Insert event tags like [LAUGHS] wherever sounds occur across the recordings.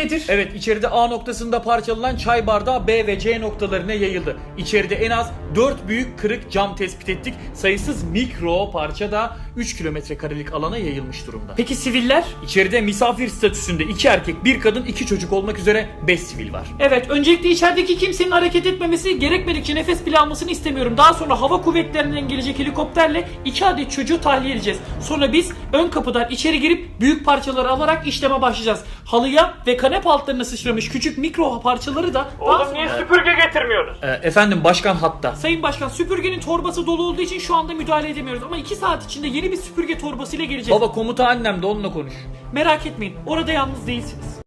nedir? Evet içeride A noktasında parçalanan çay bardağı B ve C noktalarına yayıldı. İçeride en az 4 büyük kırık cam tespit ettik. Sayısız mikro parça da 3 kilometre karelik alana yayılmış durumda. Peki siviller? İçeride misafir statüsünde 2 erkek, 1 kadın, 2 çocuk olmak üzere 5 sivil var. Evet, öncelikle içerideki kimsenin hareket etmemesi, gerekmedikçe nefes bile almasını istemiyorum. Daha sonra hava kuvvetlerinden gelecek helikopterle iki adet çocuğu tahliye edeceğiz. Sonra biz ön kapıdan içeri girip büyük parçaları alarak işleme başlayacağız. Halıya ve kanepe altlarına sıçramış küçük mikro parçaları da... Oğlum niye süpürge getirmiyoruz? Ee, efendim başkan hatta. Sayın Başkan süpürgenin torbası dolu olduğu için şu anda müdahale edemiyoruz. Ama iki saat içinde yeni bir süpürge torbasıyla geleceğiz. Baba komuta annem de onunla konuş. Merak etmeyin orada yalnız değilsiniz.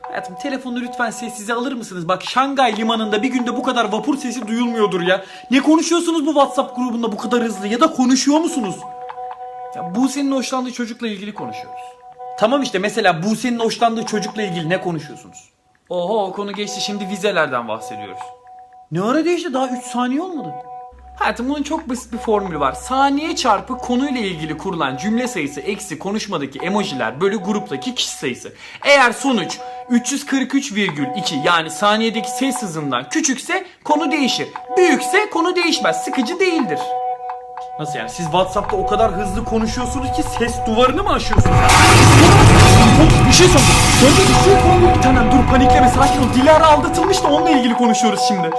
Hayatım telefonu lütfen sessize alır mısınız? Bak Şangay limanında bir günde bu kadar vapur sesi duyulmuyordur ya. Ne konuşuyorsunuz bu WhatsApp grubunda bu kadar hızlı ya da konuşuyor musunuz? Ya Buse'nin hoşlandığı çocukla ilgili konuşuyoruz. Tamam işte mesela Buse'nin hoşlandığı çocukla ilgili ne konuşuyorsunuz? Oho o konu geçti şimdi vizelerden bahsediyoruz. Ne ara değişti daha 3 saniye olmadı. Hayatım bunun çok basit bir formülü var. Saniye çarpı konuyla ilgili kurulan cümle sayısı eksi konuşmadaki emojiler bölü gruptaki kişi sayısı. Eğer sonuç 343,2 yani saniyedeki ses hızından küçükse konu değişir. Büyükse konu değişmez. Sıkıcı değildir. Nasıl yani? Siz WhatsApp'ta o kadar hızlı konuşuyorsunuz ki ses duvarını mı aşıyorsunuz? bir şey sordu. Söyle bir şey sordu. Bir tanem dur panikleme sakin ol. Dilara aldatılmış da onunla ilgili konuşuyoruz şimdi.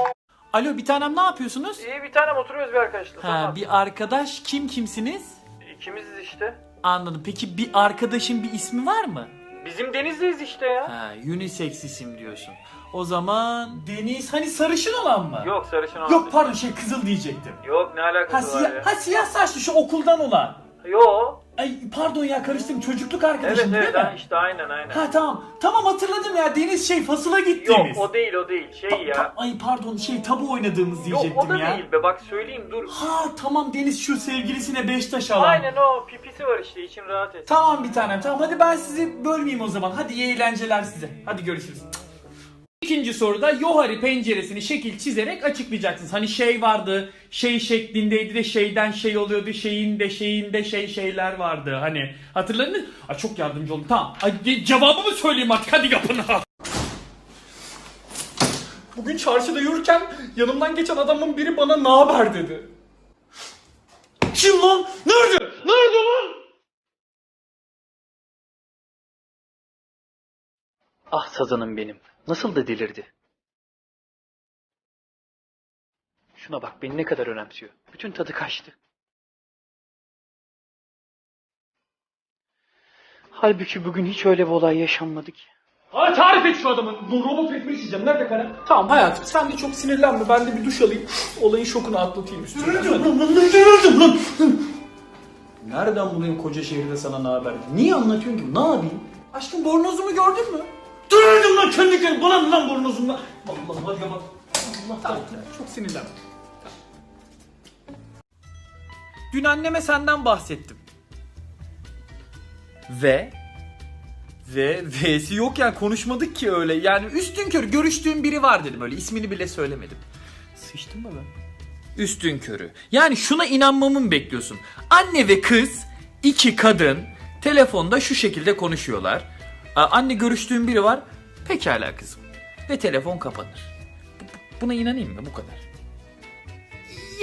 Alo bir tanem ne yapıyorsunuz? İyi bir tanem oturuyoruz bir arkadaşla. Ha bir arkadaş kim kimsiniz? İkimiziz işte. Anladım. Peki bir arkadaşın bir ismi var mı? Bizim Deniz'deyiz işte ya. Ha unisex isim diyorsun. O zaman Deniz hani sarışın olan mı? Yok sarışın olan. Yok pardon şey kızıl diyecektim. Yok ne Ha, alakası var siyah, ya. ha siyah saçlı şu okuldan olan. Yok. Ay pardon ya karıştım çocukluk arkadaşım Evet değil evet mi? ha, işte aynen aynen. Ha tamam. Tamam hatırladım ya Deniz şey fasıla Yok gittiğimiz. o değil o değil şey ya. ay pardon şey tabu oynadığımız Yok diyecektim o da ya. değil be bak söyleyeyim dur. Ha tamam Deniz şu sevgilisine beş taş alan. Aynen o pipisi var işte için rahat et. Tamam bir tanem tamam hadi ben sizi bölmeyeyim o zaman. Hadi iyi eğlenceler size. Hadi görüşürüz. İkinci soruda Yohari penceresini şekil çizerek açıklayacaksınız. Hani şey vardı, şey şeklindeydi de şeyden şey oluyordu, şeyin de şeyin de şey şeyler vardı. Hani hatırladınız mı? Ay çok yardımcı oldun. Tamam. Ay, ce- cevabımı söyleyeyim artık. Hadi yapın. Bugün çarşıda yürürken yanımdan geçen adamın biri bana ne haber dedi. Kim lan? Nerede? Nerede lan? Ah sazanım benim. Nasıl da delirdi. Şuna bak beni ne kadar önemsiyor. Bütün tadı kaçtı. Halbuki bugün hiç öyle bir olay yaşanmadı ki. Hadi tarif et şu adamın. Bu robot ekmeği yiyeceğim. Nerede kalem? Tamam hayatım sen de çok sinirlenme. Ben de bir duş alayım. Olayın şokunu atlatayım üstüne. Lan. Nereden bulayım koca şehirde sana ne haber? Niye anlatıyorsun ki? Ne yapayım? Aşkım bornozumu gördün mü? Sinirlendim lan kendi kendine. Bana ne lan bornozumla? Allah hadi. Allah tamam, Çok sinirlendim. Dün anneme senden bahsettim. Ve ve V'si yok yani konuşmadık ki öyle. Yani üstün körü görüştüğüm biri var dedim öyle ismini bile söylemedim. Sıçtım mı ben? Üstün körü. Yani şuna inanmamı mı bekliyorsun? Anne ve kız iki kadın telefonda şu şekilde konuşuyorlar. Anne görüştüğüm biri var. Pekala kızım. Ve telefon kapanır. Bu- Buna inanayım mı bu kadar?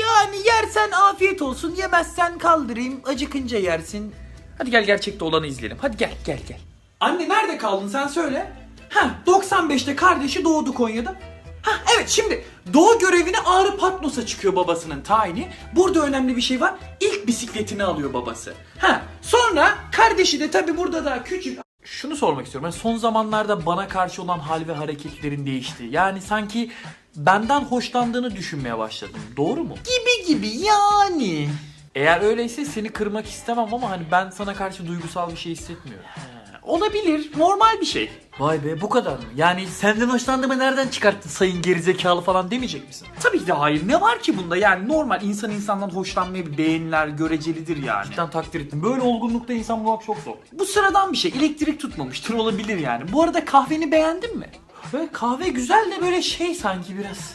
Yani yersen afiyet olsun, yemezsen kaldırayım, acıkınca yersin. Hadi gel gerçekte olanı izleyelim. Hadi gel gel gel. Anne nerede kaldın sen söyle. Ha 95'te kardeşi doğdu Konya'da. Ha evet şimdi doğu görevine Ağrı Patnos'a çıkıyor babasının tayini. Burada önemli bir şey var. İlk bisikletini alıyor babası. Ha sonra kardeşi de tabi burada da küçük şunu sormak istiyorum. Yani son zamanlarda bana karşı olan hal ve hareketlerin değişti. Yani sanki benden hoşlandığını düşünmeye başladım. Doğru mu? Gibi gibi yani. Eğer öyleyse seni kırmak istemem ama hani ben sana karşı duygusal bir şey hissetmiyorum. Olabilir. Normal bir şey. Vay be bu kadar mı? Yani senden hoşlandığımı nereden çıkarttın sayın gerizekalı falan demeyecek misin? Tabii ki de hayır. Ne var ki bunda? Yani normal insan insandan hoşlanmayı beğeniler görecelidir yani. Cidden takdir ettim. Böyle olgunlukta insan bulmak çok zor. Bu sıradan bir şey. Elektrik tutmamıştır olabilir yani. Bu arada kahveni beğendin mi? Böyle kahve güzel de böyle şey sanki biraz.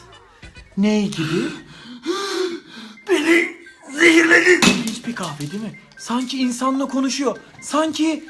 Ne gibi? Beni zehirledin. Hiçbir kahve değil mi? Sanki insanla konuşuyor. Sanki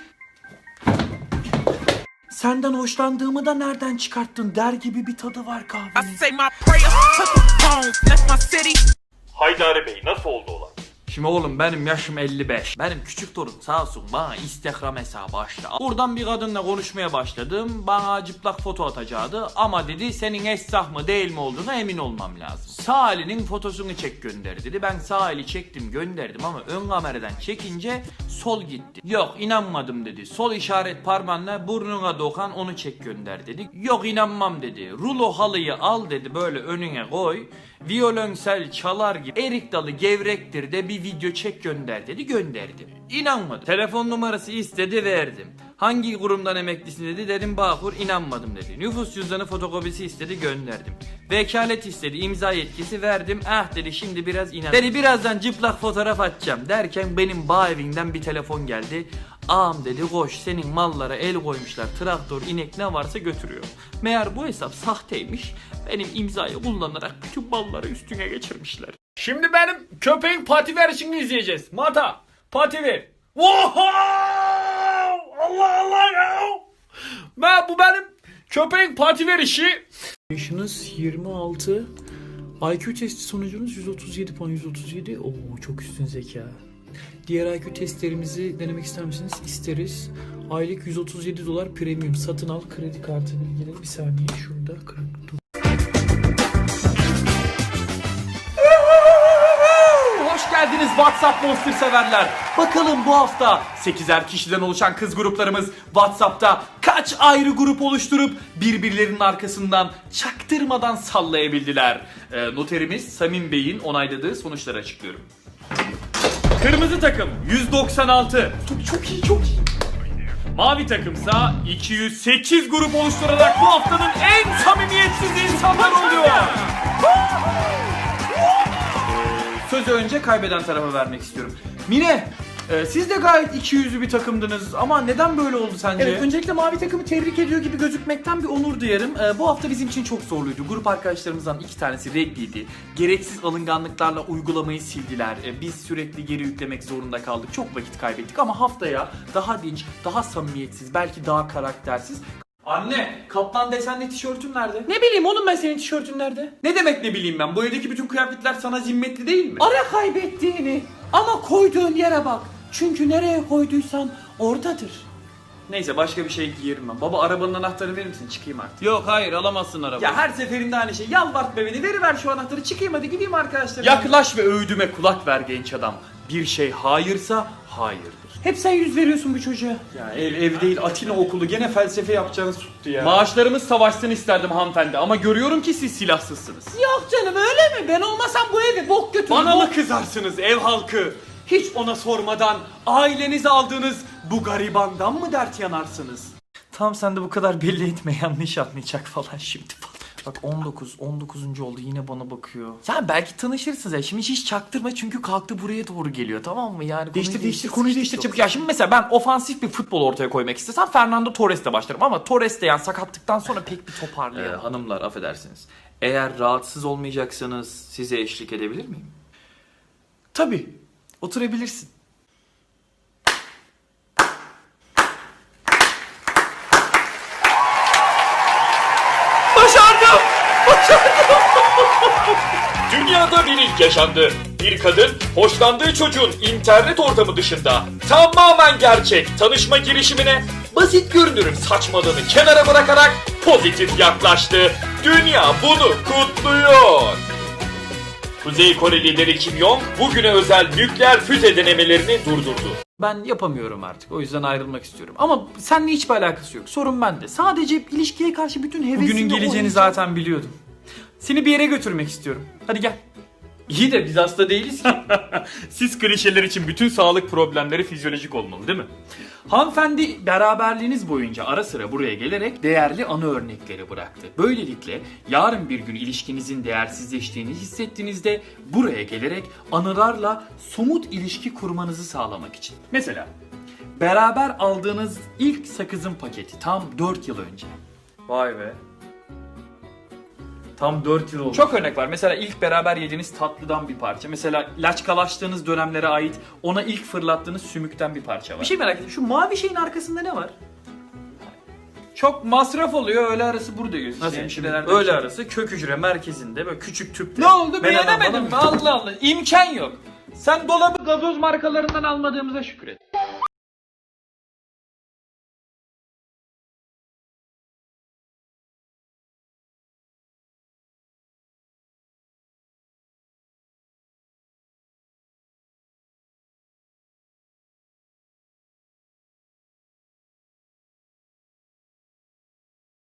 senden hoşlandığımı da nereden çıkarttın der gibi bir tadı var kahvenin. say my prayers, took the phone, left my city. Haydari Bey nasıl oldu olan? Şimdi oğlum benim yaşım 55. Benim küçük torun sağ olsun bana Instagram hesabı açtı. Oradan bir kadınla konuşmaya başladım. Bana cıplak foto atacaktı. Ama dedi senin esnaf mı değil mi olduğuna emin olmam lazım. Sağ elinin fotosunu çek gönder dedi. Ben sağ eli çektim gönderdim ama ön kameradan çekince sol gitti. Yok inanmadım dedi. Sol işaret parmağınla burnuna dokan onu çek gönder dedi. Yok inanmam dedi. Rulo halıyı al dedi böyle önüne koy. Violonsel çalar gibi erik dalı gevrektir de bir video çek gönder dedi gönderdim. İnanmadım. Telefon numarası istedi verdim. Hangi kurumdan emeklisin dedi dedim Bağkur inanmadım dedi. Nüfus cüzdanı fotokopisi istedi gönderdim. Vekalet istedi imza yetkisi verdim ah dedi şimdi biraz inan. Dedi birazdan cıplak fotoğraf atacağım derken benim bağ evinden bir telefon geldi. Ağam dedi koş senin mallara el koymuşlar traktör inek ne varsa götürüyor. Meğer bu hesap sahteymiş benim imzayı kullanarak bütün malları üstüne geçirmişler. Şimdi benim köpeğin pati verişini izleyeceğiz. Mata pati ver. Oha! Allah Allah ya. Ben, bu benim köpeğin pati verişi. Yaşınız 26. IQ testi sonucunuz 137 puan 137. Oo çok üstün zeka. Diğer IQ testlerimizi denemek ister misiniz? İsteriz. Aylık 137 dolar premium satın al kredi kartı bilgileri bir saniye şurada WhatsApp Monster severler. Bakalım bu hafta 8'er kişiden oluşan kız gruplarımız WhatsApp'ta kaç ayrı grup oluşturup birbirlerinin arkasından çaktırmadan sallayabildiler. Ee, noterimiz Samim Bey'in onayladığı sonuçları açıklıyorum. Kırmızı takım 196. Çok, çok iyi çok iyi. Mavi takımsa 208 grup oluşturarak bu haftanın en samimiyetsiz insanlar oluyor. Sözü önce kaybeden tarafa vermek istiyorum. Mine, e, siz de gayet iki yüzlü bir takımdınız ama neden böyle oldu sence? Evet öncelikle mavi takımı tebrik ediyor gibi gözükmekten bir onur duyarım. Ee, bu hafta bizim için çok zorluydu. Grup arkadaşlarımızdan iki tanesi redliydi. Gereksiz alınganlıklarla uygulamayı sildiler. Ee, biz sürekli geri yüklemek zorunda kaldık. Çok vakit kaybettik ama haftaya daha dinç, daha samimiyetsiz, belki daha karaktersiz. Anne, kaplan desenli tişörtüm nerede? Ne bileyim oğlum ben senin tişörtün nerede? Ne demek ne bileyim ben? Bu evdeki bütün kıyafetler sana zimmetli değil mi? Ara kaybettiğini ama koyduğun yere bak. Çünkü nereye koyduysan oradadır. Neyse başka bir şey giyerim ben. Baba arabanın anahtarını verir misin? Çıkayım artık. Yok hayır alamazsın arabayı. Ya her seferinde aynı şey. Yalvartma beni. Veriver şu anahtarı. Çıkayım hadi gideyim arkadaşlar. Yaklaş ve öğüdüme kulak ver genç adam. Bir şey hayırsa hayırdır. Hep sen yüz veriyorsun bu çocuğa. Ya ev, ev değil Atina okulu gene felsefe yapacağınız tuttu ya. Maaşlarımız savaşsın isterdim hanımefendi ama görüyorum ki siz silahsızsınız. Yok canım öyle mi? Ben olmasam bu evi bok götürür. Bana bok- mı kızarsınız ev halkı? Hiç ona sormadan ailenizi aldığınız bu garibandan mı dert yanarsınız? Tam sen de bu kadar belli etme yanlış anlayacak falan şimdi falan. Bak 19, 19. oldu yine bana bakıyor. Ya belki tanışırsınız ya. Şimdi hiç çaktırma çünkü kalktı buraya doğru geliyor tamam mı? Yani Değiştir, değiştir, konuyu değiştir çabuk. Ya şimdi mesela ben ofansif bir futbol ortaya koymak istesem Fernando Torres'le başlarım ama Torres de yani sakatlıktan sonra pek bir toparlayamam. hanımlar affedersiniz. Eğer rahatsız olmayacaksanız size eşlik edebilir miyim? Tabii. Oturabilirsin. Dünyada bir ilk yaşandı. Bir kadın hoşlandığı çocuğun internet ortamı dışında tamamen gerçek tanışma girişimine basit görünürün saçmalığını kenara bırakarak pozitif yaklaştı. Dünya bunu kutluyor. Kuzey Kore lideri Kim Jong bugüne özel nükleer füze denemelerini durdurdu. Ben yapamıyorum artık. O yüzden ayrılmak istiyorum. Ama seninle hiçbir alakası yok. Sorun bende. Sadece ilişkiye karşı bütün hevesimle... Bugünün geleceğini zaten biliyordum. Seni bir yere götürmek istiyorum. Hadi gel. İyi de biz hasta değiliz ki. [LAUGHS] Siz klişeler için bütün sağlık problemleri fizyolojik olmalı değil mi? Hanımefendi beraberliğiniz boyunca ara sıra buraya gelerek değerli anı örnekleri bıraktı. Böylelikle yarın bir gün ilişkinizin değersizleştiğini hissettiğinizde buraya gelerek anılarla somut ilişki kurmanızı sağlamak için. Mesela beraber aldığınız ilk sakızın paketi tam 4 yıl önce. Vay be. Tam 4 yıl oldu. Çok örnek var. Mesela ilk beraber yediğiniz tatlıdan bir parça. Mesela laçkalaştığınız dönemlere ait ona ilk fırlattığınız sümükten bir parça var. Bir şey merak ettim. Şu mavi şeyin arkasında ne var? Çok masraf oluyor. Öğle arası burada gözüküyor. Nasıl Yani şimdi? şimdi Öğle arası kök hücre merkezinde böyle küçük tüpte. Ne oldu Ben mi? Allah Allah. İmkan yok. Sen dolabı gazoz markalarından almadığımıza şükret.